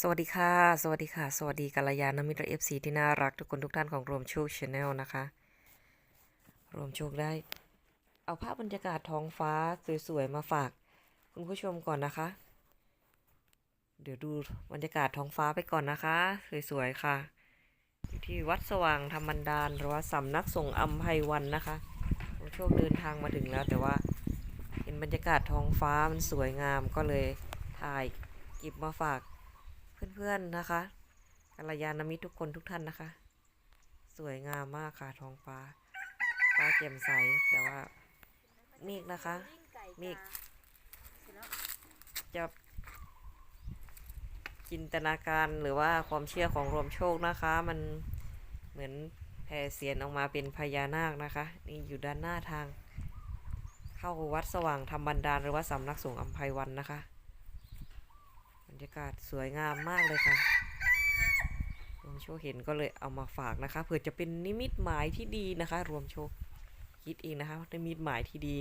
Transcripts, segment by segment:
สวัสดีค่ะ สวัสดีค่ะ สวัสดีกัลยาณมิตรเอฟซีที่น่ารักทุกคนทุกท่านของรวมโชคชาแนลนะคะ รวมโชคได้ เอาภาพบรรยากาศท้องฟ้าสวยๆมาฝาก คุณผู้ชมก่อนนะคะ เดี๋ยวดูบรรยากาศท้องฟ้าไปก่อนนะคะ สวยๆค่ะอยู่ที่วัดสว่างธรรมดารหรือว่าสำนักสงฆ์อัมไพวันนะคะรวมโชคเดินทางมาถึงแล้ว แต่ว่าเห็นบรรยากาศท้องฟ้ามันสวยงามก็เลยถ่ายเก็บมาฝาก เพื่อนๆนะคะกัลยาณมิตรทุกคนทุกท่านนะคะ สวยงามมากค่ะท้องฟ้าฟ้าแจ่มใสแต่ว่าเมฆนะคะเมฆจะจินตนาการหรือว่าความเชื่อของรวมโชคนะคะ มันเหมือนแผ่เสียนออกมาเป็นพญานาคนะคะ นี่อยู่ด้านหน้าทาง เข้าวัดสว่างธรรมบันดาลหรือว่าสำนักสงฆ์อัมไพวันนะคะ รรยากาศสวยงามมากเลยค่ะรวมโชคเห็นก็เลยเอามาฝากนะคะเผื่อจะเป็นนิมิตหมายที่ดีนะคะ รวมโชคคิดเองนะคะนิมิตหมายที่ดี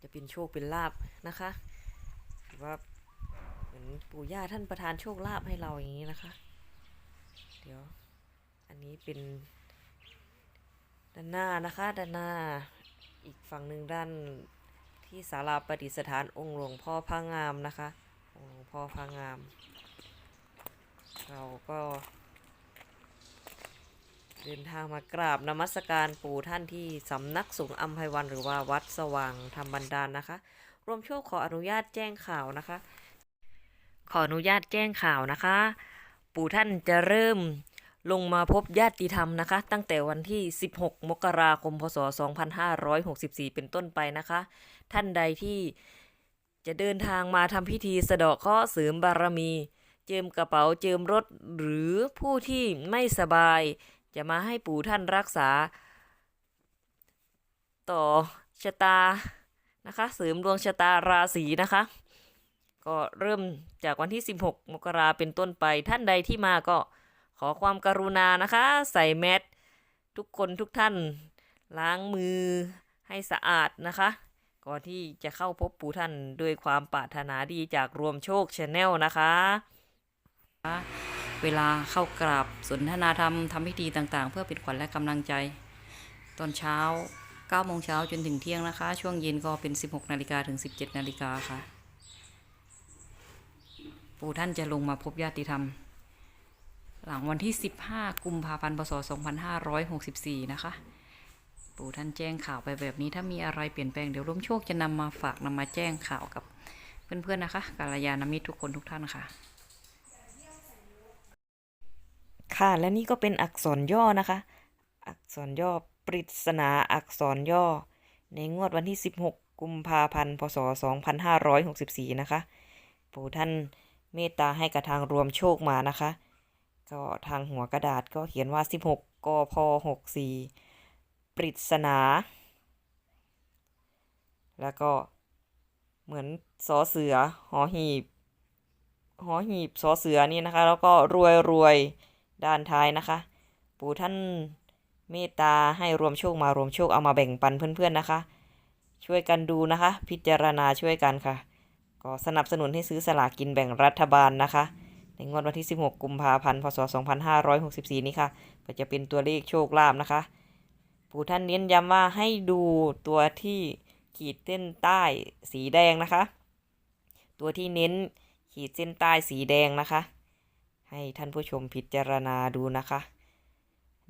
จะเป็นโชคเป็นลาบนะคะหรือว่าเหมือนปู่ย่าท่านประทานโชคลาภให้เราอย่างนี้นะคะ เดี๋ยวอันนี้เป็นด้านหน้านะคะด้านหน้าอีกฝั่งหนึ่งด้านที่ศาลาประดิษฐานองค์หลวงพ่อพระงามนะคะ ของหลวงพ่อพระงาม เราก็ เดินทางมากราบนมัสการปู่ท่านที่สำนักสงฆ์อัมไพวันหรือว่าวัดสว่างธรรมบันดาลนะคะ รวมโชคขออนุญาตแจ้งข่าวนะคะ ขออนุญาตแจ้งข่าวนะคะ ปู่ท่านจะเริ่มลงมาพบญาติธรรมนะคะ ตั้งแต่วันที่ 16 มกราคม พศ 2564 เป็นต้นไปนะคะ ท่านใดที่ จะเดินทางมาทำพิธีสะเดาะเคราะห์เสริมบารมี เจิมกระเป๋าเจิมรถหรือผู้ที่ไม่สบาย จะมาให้ปู่ท่านรักษา ต่อชะตานะคะ เสริมดวงชะตาราศีนะคะ ก็เริ่มจากวันที่ 16 มกราเป็นต้นไปท่านใดที่มาก็ขอความกรุณานะคะ ใส่แมสทุกคนทุกท่าน ล้างมือให้สะอาดนะคะ ก่อนที่จะเข้าพบปู่ท่านด้วยความปรารถนาดีจากรวมโชคชาแนลนะคะ เวลาเข้ากราบสนทนาธรรมทำพิธีต่างๆ เพื่อเป็นขวัญและกำลังใจ ตอนเช้า9โมงเช้าจนถึงเที่ยงนะคะ ช่วงเย็นก็เป็น 16นาฬิกาถึง 17นาฬิกาค่ะ ปู่ท่านจะลงมาพบญาติธรรม หลังวันที่ 15 กุมภาพันธ์พศ2564 นะคะ ปู่ท่านแจ้งข่าวไปแบบนี้ถ้ามีอะไรเปลี่ยนแปลงเดี๋ยวร่วมโชคจะนำมาฝากนำมาแจ้งข่าวกับเพื่อนๆนะคะกาลยานามิตรทุกคนทุกท่านค่ะ ค่ะและนี่ก็เป็นอักษรย่อนะคะ อักษรย่อปริศนาอักษรย่อ ในงวดวันที่ 16 กุมภาพันธ์พศ 2564 นะคะ ปู่ท่านเมตตาให้กระทางรวมโชคมานะคะ ก็ทางหัวกระดาษก็เขียนว่า 16กพ64 ปริศนา แล้วก็เหมือนสอเสือหอหีบหอหีบสอเสือนี่นะคะ แล้วก็รวยรวยด้านท้ายนะคะ ปู่ท่านเมตตาให้รวมโชคมารวมโชคเอามาแบ่งปันเพื่อนๆนะคะ ช่วยกันดูนะคะ พิจารณาช่วยกันค่ะ ก็สนับสนุนให้ซื้อสลากกินแบ่งรัฐบาลนะคะ ในงวดวันที่ 16 กุมภาพันธ์ พศ 2564 นี้ค่ะก็จะเป็นตัวเลขโชคลาภนะคะ ปู่ท่านเน้นย้ำว่าให้ดูตัวที่ขีดเส้นใต้สีแดงนะคะ ตัวที่เน้นขีดเส้นใต้สีแดงนะคะ ให้ท่านผู้ชมพิจารณาดูนะคะ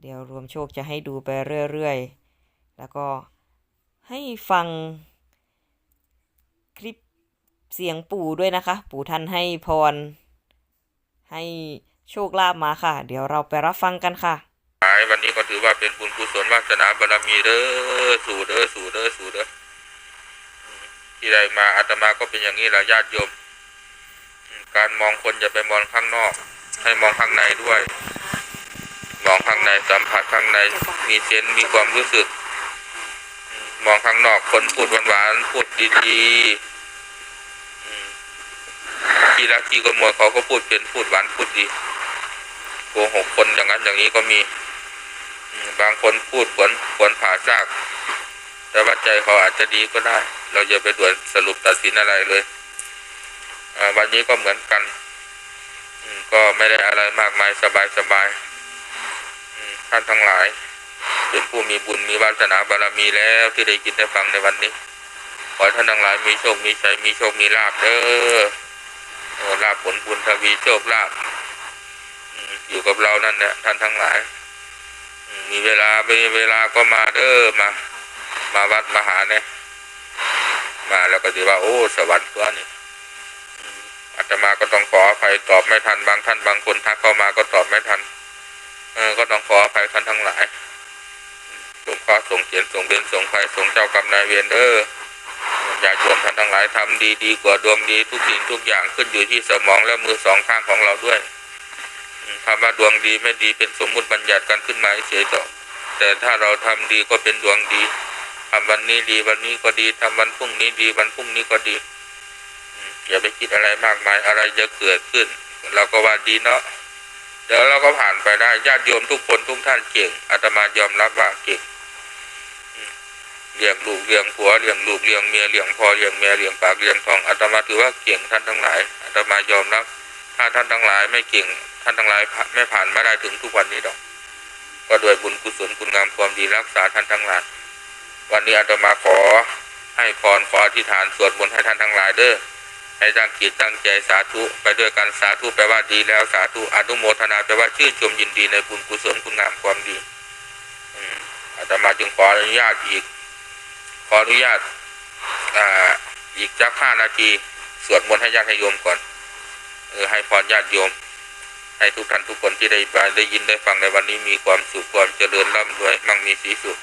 เดี๋ยวรวมโชคจะให้ดูไปเรื่อยๆ แล้วก็ให้ฟังคลิปเสียงปู่ด้วยนะคะ ปู่ท่านให้พร ให้โชคลาภมาค่ะ เดี๋ยวเราไปรับฟังกันค่ะวันนี้ก็ถือว่าเป็นบุญกุ ศลวาสนาบารมีเด้อสู่เด้อสู่เด้อสู่เด้อที่ใดมาอาตมาก็เป็นอย่างนี้แหละญาติโยม การมองคนอย่าไปมองข้างนอก ให้มองข้างในด้วย มองข้างในสัมผัสข้างในมีเซนมีความรู้สึก มองข้างนอกคนพูดหวานๆพูดดีๆที่รักที่กมวเขาก็พูดเป็นพูดหวานพูดดีโกหกคนอย่างนั้นอย่างนี้ก็มี บางคนพูดขวนขวนผ่าซาก แต่ว่าใจเขาอาจจะดีก็ได้ เราอย่าไปด่วนสรุปตัดสินอะไรเลยวันนี้ก็เหมือนกันก็ไม่ได้อะไรมากมายสบายสบายท่านทั้งหลาย เป็นผู้มีบุญมีวาสนาบารมีแล้วที่ได้กินได้ฟังในวันนี้ ขอท่านทั้งหลายมีโชคมีชัยมีโชคมีลาภเด้อลาภผลบุญทวีโชคลาภอยู่กับเรานั่นแหละท่านทั้งหลาย มีเวลาไม่มีเวลาก็มาเด้อมา มาวัดมาหาเนี่ยมาแล้วก็ถือว่า โอ้ สวรรค์ตัวนี่อืมอาตมาก็ต้องขออภัยตอบไม่ทันบางท่านบางคนทักเข้ามาก็ตอบไม่ทัน เออ ก็ต้องขออภัยท่านทั้งหลายส่งข้อส่งเขียนส่งเบียนส่งภัยส่งเจ้ากรรมนายเวรเด้ออย่าโยมท่านทั้งหลายทำดีดีกว่าดวงดีทุกสิ่งทุกอย่างขึ้นอยู่ที่สมองและมือสองข้างของเราด้วย คำว่าดวงดีไม่ดีเป็นสมมุติบัญญัติกันขึ้นมาเฉยๆต่อแต่ถ้าเราทำดีก็เป็นดวงดีทำวันนี้ดีวันนี้ก็ดีทำวันพรุ่งนี้ดีวันพรุ่งนี้ก็ดีอย่าไปคิดอะไรมากมายอะไรจะเกิดขึ้น เราก็ว่าดีเนาะเดี๋ยวเราก็ผ่านไปได้ญาติโยมทุกคนทุกท่านเก่งอาตมายอมรับว่าเก่งเลี้ยงลูกเลี้ยงผัวเลี้ยงลูกเลี้ยงเมียเลี้ยงพ่อเลี้ยงแม่เลี้ยงปากเลี้ยงทองอาตมาถือว่าเก่งท่านทั้งหลายอาตมายอมรับ ถ้าท่านทั้งหลายไม่เก่ง ท่านทั้งหลายไม่ผ่านมาได้ถึงทุกวันนี้ดอก ก็โดวยบุญกุศลคุณงามความดีรักษาท่านทั้งหลาย วันนี้อาตมาขอให้พรขออธิษฐานสวดมนต์ให้ท่านทั้งหลายเด้อให้ตั้งจิตตั้งใจสาธุไปด้วยกันสาธุแปลว่าดีแล้วสาธุอนุโมทนาแปลว่าชื่นชมยินดีในบุญกุศลคุณงามความดีอาตมาจึงขออนุญาตอีก ขออนุญาตอ่าอีกจักห้านาที สวดมนต์ให้ญาติโยมก่อน ออให้พรญาติโยม ให้ทุกท่านทุกคนที่ได้ฟังได้ยินได้ฟังในวันนี้มีความสุขความเจริญร่ำรวยมั่งมีสีสุข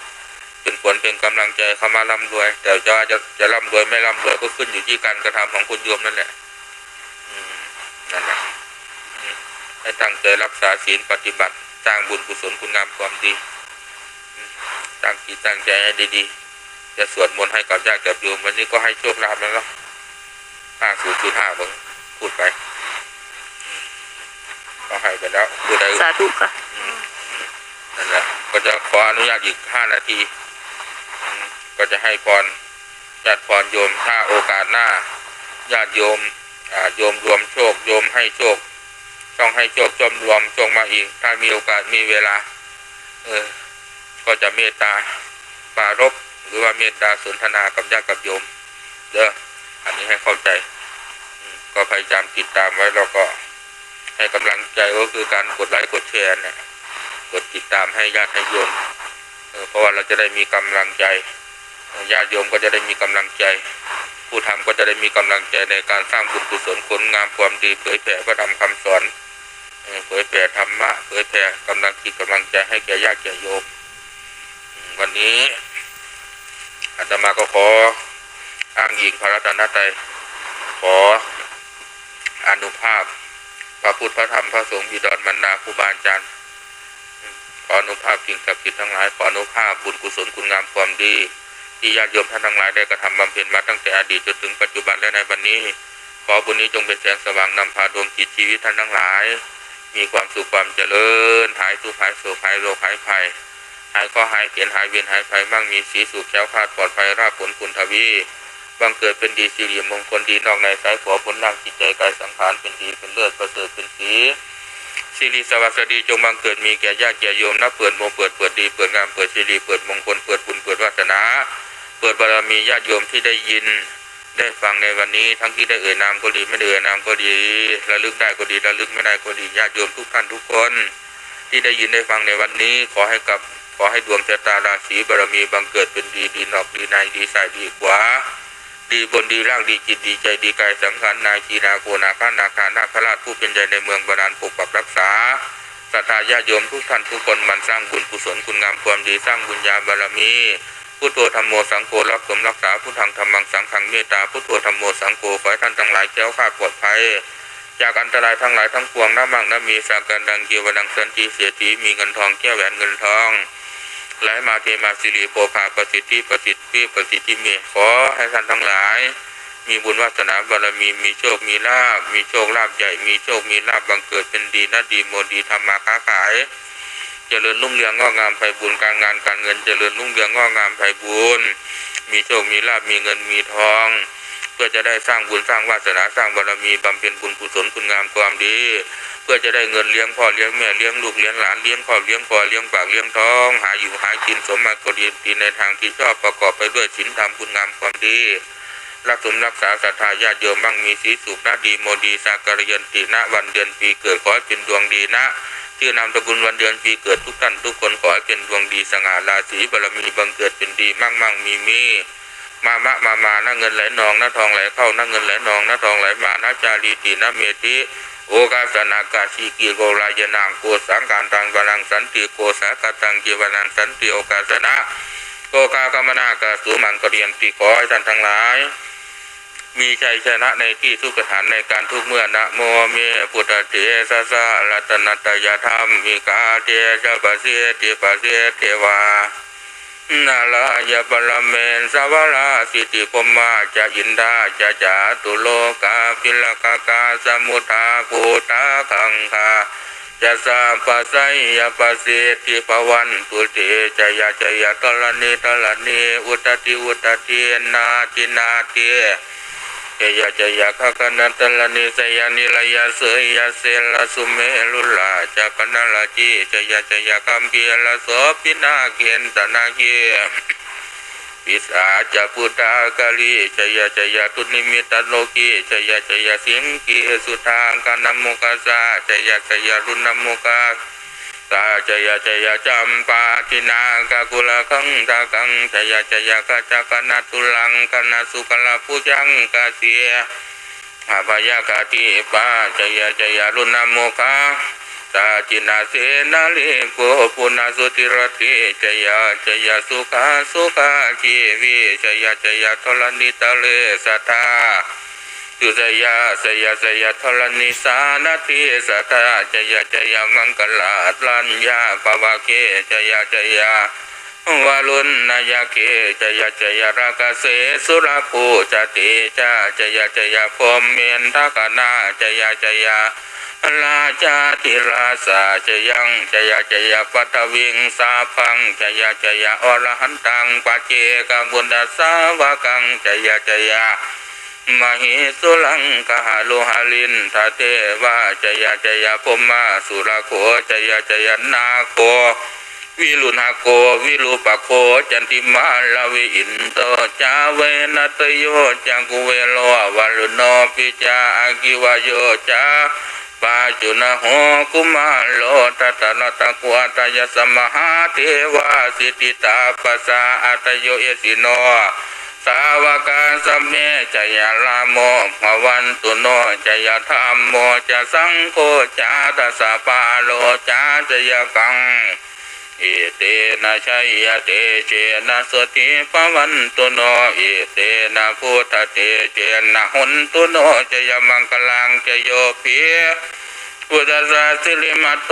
เป็นผลเป็นกำลังใจเข้ามาร่ำรวย แต่จะจะจะร่ำรวยไม่ร่ำรวยก็ขึ้นอยู่ที่การกระทำของคุณโยมนั่นแหละนั่นแหละให้ตั้งใจรักษาศีลปฏิบัติสร้างบุญกุศลคุณงามความดีตั้งจิตตั้งใจให้ดีๆจะสวดมนต์ให้กับญาติกับโยมวันนี้ก็ให้โชคลาภแล้วเนาะห้าศูนย์ศูนย์ห้าผมพูดไป ก็ให้ไปแล้วพูดได้สาธุค่ะนั่นแหละก็จะขออนุญาตอีกห้านาทีอืมก็จะให้พรญาติพรโยมถ้าโอกาสหน้าญาติโยมอ่าโยมรวมโชค โยมให้โชคต้องให้โชคจมรวมโชคมาอีก ถ้ามีโอกาสมีเวลา เออ ก็จะเมตตาปรารบหรือว่าเมตตาสนทนากับญาติกับโยมเด้ออันนี้ให้เข้าใจอืมก็พยายามติดตามไว้แล้วก็ ให้กำลังใจก็คือการกดไลค์กดแชร์เนี่ยกดติดตามให้ญาติให้โยมเพราะว่าเราจะได้มีกำลังใจญาติโยมก็จะได้มีกำลังใจ ผู้ทำก็จะได้มีกำลังใจในการสร้างบุญกุศลคุณงามความดีเผยแผ่พระธรรมคำสอนเผยแผ่ธรรมะเผยแผ่กำลังจิตกำลังใจให้แก่ญาติแก่โยมอืมวันนี้อาตมาก็ขออ้างอิงพระรัตนตรัยขออนุภาพ พระพุทธพระธรรมพระสงฆ์บิดรบรรดาครูบาอาจารย์ขออนุภาพสิ่งศักดิ์สิทธิ์ทั้งหลายขออนุภาพบุญกุศลคุณงามความดี ที่ญาติโยมท่านทั้งหลายได้กระทำบำเพ็ญมาตั้งแต่อดีตจนถึงปัจจุบันและในวันนี้ ขอบุญนี้จงเป็นแสงสว่างนำพาดวงจิตชีวิตท่านทั้งหลาย มีความสุขความเจริญ หายทุกข์หายโศกหายโรคหายภัยหายก็หายเปลี่ยนหายเวียนหายภัยมั่งมีสีสุขแคล้วคลาดปลอดภัยราบผลคุณทวี บังเกิดเป็นดีสิริมงคลดีนอกในสายขอผลล่างจิตใจกายสังขารเป็นดีเป็นเลิศประเสริฐเป็นสีสิริสวัสดีจงบังเกิดมีแก่ญาติแก่โยมนะเปิดโมเปิดเปิดดีเปิดงามเปิดสิริเปิดมงคลเปิดบุญเปิดวาสนา เปิดบารมีญาติโยมที่ได้ยิน ได้ฟังในวันนี้ทั้งที่ได้เอ่ยนามก็ดีไม่ได้เอ่ยนามก็ดีระลึกได้ก็ดีระลึกไม่ได้ก็ดีญาติโยมทุกท่านทุกคน ที่ได้ยินได้ฟังในวันนี้ขอให้กับขอให้ดวงชะตาราศีบารมีบังเกิดเป็นดีดีนอกดีในดีใส่ดีขวา ดีบนดีล่างดีจิตดีใจดีกายสังขารนายชีนาโกนาคานาคานาคราชผู้เป็นใหญ่ในเมืองบาดาลปกปักรักษาศรัทธาญาตโยมทุกท่านทุกคนมันสร้างบุญกุศลคุณงามความดีสร้างบุญญาบารมีพุทโธธรรมโมสังโฆรับสมรักษาพุทธังธรรมังสังขังเมตตาพุทโธธรรมโมสังโฆขอให้ท่านทั้งหลายแก้วขาดปลอดภัยจากอันตรายทั้งหลายทั้งปวงน้ำมั่งน้ำมีสาการดังเกียวดังสันติเสียทีมีเงินทองแก้วแหวนเงินทอง ไหลมาเทมาสิริโภคาประสิทธิประสิทธิประสิทธิเมขอให้ท่านทั้งหลาย มีบุญวาสนาบารมีมีโชคมีลาบมีโชคลาภใหญ่มีโชคมีลาบบังเกิดเป็นดีนาดีโมดีทำมาค้าขาย เจริญรุ่งเรืองงอกงามไพบุญการงานการเงินเจริญรุ่งเรืองงอกงามไพบุญมีโชคมีลาบมีเงินมีทอง เพื่อจะได้สร้างบุญสร้างวาสนาสร้างบารมีบำเพ็ญบุญกุศลคุณงามความดี เพื่อจะได้เงินเลี้ยงพ่อเลี้ยงแม่เลี้ยงลูกเลี้ยงหลานเลี้ยงครอบเลี้ยงครัวเลี้ยงปากเลี้ยงท้อง หาอยู่หากินสมมาตรดีดีในทางที่ชอบประกอบไปด้วยศีลธรรมคุณงามความดีรักสมรักษาศรัทธาญาติโยมมั่งมีสีสุขนะดีโมดีสากรยันติณวันเดือนปีเกิดขอให้เป็นดวงดีนะชื่อนามตระกูลวันเดือนปีเกิดทุกท่านทุกคนขอให้เป็นดวงดีสง่าราศีบารมีบังเกิดเป็นดีมั่งมั่งมีมีมามะมามาหนะเงินไหลนองหนะทองไหลเข้าหนะเงินไหลนองหนะทองไหลมาหนะจารีตินะเมติ โอกาสนากาชีกีโกรายนางโกสังการตังวรังสันติโกสากตังจีวนังสันติโอกาสนะโอกากามนากาสุมังกเรียนติขอให้ท่านทั้งหลาย มีชัยชนะในที่ทุกสถานในการทุกเมื่อนะโมเมพุทธเถสะสะรัตนตยธรรมมิกาเทจะปะเสติปะเสเทวา นาลายปรเมนสวราสิติปมาจะอินดาจะจาตุโลกาพิลกากาสมุทาภูตาขังคาจะสาปะไสยปะเสติปวันตุเตจะยาจะยาตลนีตลนีอุตติอุตตินาตินาเต จยะจยะคะคะนัตลนิสยานิลยาเสยยาเสลสุเมลุลาจักนาลาจีจยะจยะคัมเปียลโสปินาเกนตนาเกปิสาจะพุทธากาลีจยะจยะตุนิมิตโลกีจยะจยะสิงกีสุทางกานโมกาสาจยะจยะรุณมุกาสาจยจยจัมปาทินากากุลคังตากังจยจยกจักนาตุลังกนาสุกลปุจังกาเสียอาภยากาติปาจยจยรุณโมคาสาจินาเสนาลิโกปุณสุติรติจยจยสุขาสุขาชีวิจยจยทลนิตะเลสตา ตุสยาสยสยทรณิสานาทิสัทธาจยจยมังกลาลัญญาปวาเกจยจยวาลุนนายเกจยจยรากเสสุรภูจติจาจยจยพมเมนทกนาจยจยลาจาติราสาจยังจยจยปัทวิงสาพังจยจยอรหันตังปัจเจกบุญดาสาวกังจยจย มหิสุลังกหาโลหาลินทาเทวาจยจยพมาสุรโคจยจยนาโควิลุนาโกวิลุปโคจันติมาลาวิอินโตจาเวนัตโยจังกุเวโลวาลุโนปิจาอากิวโยจาปาจุนะโหกุมาโลตัตนะตะกัวตายสมหาเทวาสิติตาปัสสาอัตโยเอสิโน สัมเมจยาลาโมภวันตุโนจยธรรมโมจะสังโฆจาตสสะปาโลจาจยกังอิเตนะชัยยเตเจนะสติปวันตุโนอิเตนะพุทธเตเจนะหุนตุโนจยมังคลังจโยปีพุทธศาสิริมัตโต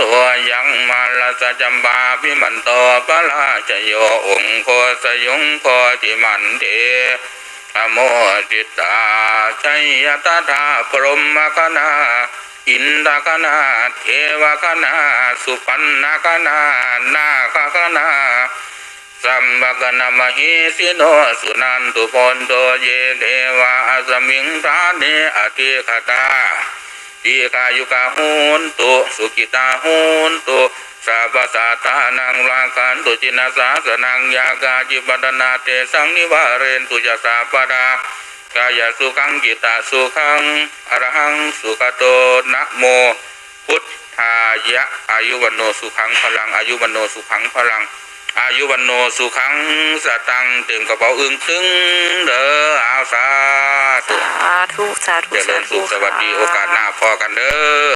ยังมาลาสจัมบาพิมันโตปะลาจโยองโคสยุงโคติมันเต อโมติตาชัยยตถาพรหมคณาอินทคณาเทวคณาสุปันนคณานาคคณาสัมภกนามหิสิโนสุนันตุพนโตเยเทวาสมิงทาเนอติคตาทีกายุกาหุนตุสุกิตาหุนตุ สัพพสัตตานังรังคันตุจินาสาสนังยากาจิปัตนาเตสังนิวาเรนตุยสาปดากายสุขังกิตาสุขังอรหังสุขโตนะโม พุทธายะอายุวันโนสุขังพลังอายุวันโนสุขังพลัง อายุวันโนสุขังสตังเต็มกระเป๋าอึ้งตึงเด้ออาสาธุสาธุสาธุเจริญสุขสวัสดีโอกาสหน้าพอกันเด้อ